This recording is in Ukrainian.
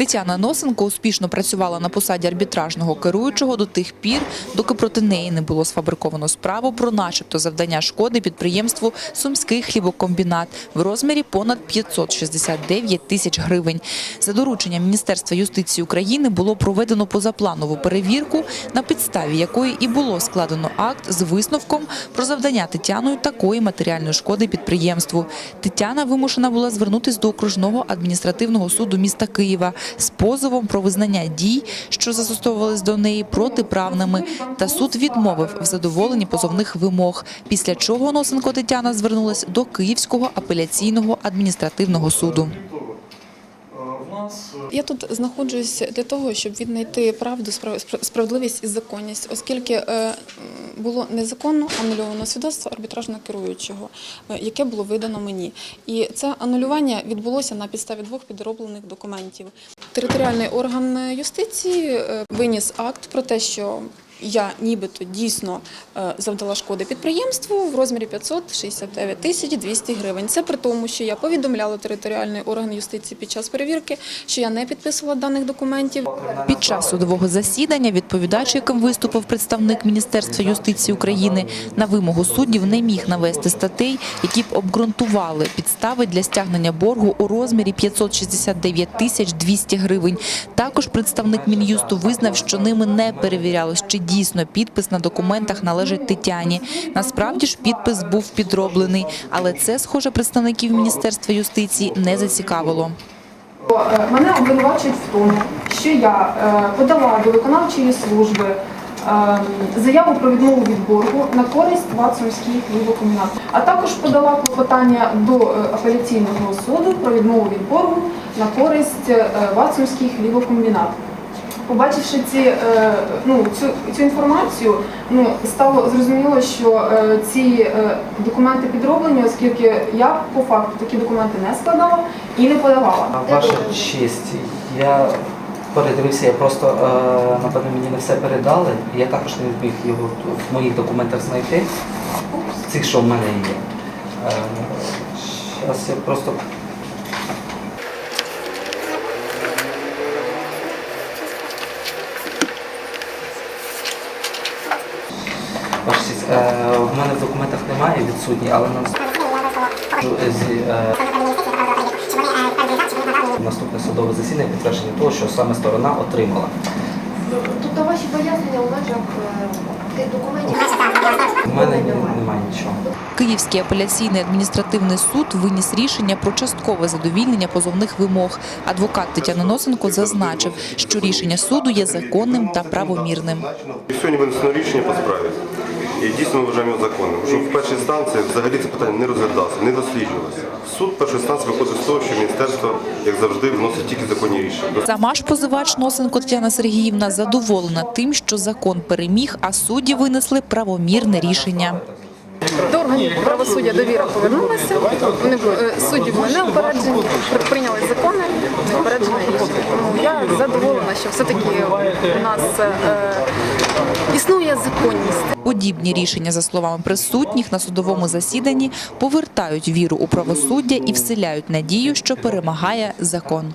Тетяна Носенко успішно працювала на посаді арбітражного керуючого до тих пір, доки проти неї не було сфабриковано справу про начебто завдання шкоди підприємству Сумський хлібокомбінат в розмірі понад 569 тисяч гривень. За дорученням Міністерства юстиції України було проведено позапланову перевірку, на підставі якої і було складено акт з висновком про завдання Тетяною такої матеріальної шкоди підприємству. Тетяна вимушена була звернутися до окружного адміністративного суду міста Києва з позовом про визнання дій, що застосовувались до неї протиправними. Та суд відмовив в задоволенні позовних вимог. Після чого Носенко Тетяна звернулась до Київського апеляційного адміністративного суду. Я тут знаходжусь для того, щоб віднайти правду, справ- справедливість і законність, оскільки е, було незаконно анульовано свідоцтво арбітражного керуючого, е, яке було видано мені. І це анулювання відбулося на підставі двох підроблених документів. Територіальний орган е, юстиції е, виніс акт про те, що я нібито дійсно е, завдала шкоди підприємству в розмірі 569 тисяч 200 гривень. Це при тому, що я повідомляла територіальний орган юстиції під час перевірки, що я не підписувала даних документів. Під час судового засідання відповідач, яким виступив представник Міністерства юстиції України, на вимогу суддів не міг навести статей, які б обґрунтували підстави для стягнення боргу у розмірі 569 тисяч 200 гривень. Також представник Мін'юсту визнав, що ними не перевірялось, чи дійсно підпис на документах належить Тетяні. Насправді ж підпис був підроблений, але це, схоже, представників Міністерства юстиції не зацікавило. Мене обвинувачують в тому, що я е, подала до виконавчої служби е, заяву про відмову від боргу на користь Вацумський хлібокомбінат, а також подала клопотання до е, апеляційного суду про відмову від боргу на користь Вацумський хлібокомбінат. Побачивши ці, е, ну, цю, цю інформацію, ну, стало зрозуміло, що е, ці е, документи підроблені, оскільки я по факту такі документи не складала і не подавала. Ваша честь, я передивився, я просто, напевно, мені не все передали. Я також не зміг його в моїх документах знайти, цих, що в мене є. Зараз я просто. Ваша честь, е, в мене в документах немає відсутні, але нам е, наступне судове засідання підтвердження того, що саме сторона отримала. Тобто ваші пояснення у межах е, тих документів? У мене немає нічого. Київський апеляційний адміністративний суд виніс рішення про часткове задовільнення позовних вимог. Адвокат Тетяна Носенко зазначив, що рішення суду є законним та правомірним. І сьогодні винесено рішення по справі. І дійсно ми вважаємо законним. Що в першій інстанції взагалі це питання не розглядалося, не досліджувалося. Суд першої інстанції виходить з того, що міністерство, як завжди, вносить тільки законні рішення. Сама ж позивач Носенко Тетяна Сергіївна задоволена тим, що закон переміг, а судді винесли правомірне рішення. До органів правосуддя довіра повернулася. Вони е, судді були неупереджені, при- прийняли закони, неупереджене рішення. Тому я задоволена, що все-таки у нас е, існує законність. Подібні рішення, за словами присутніх на судовому засіданні, повертають віру у правосуддя і вселяють надію, що перемагає закон.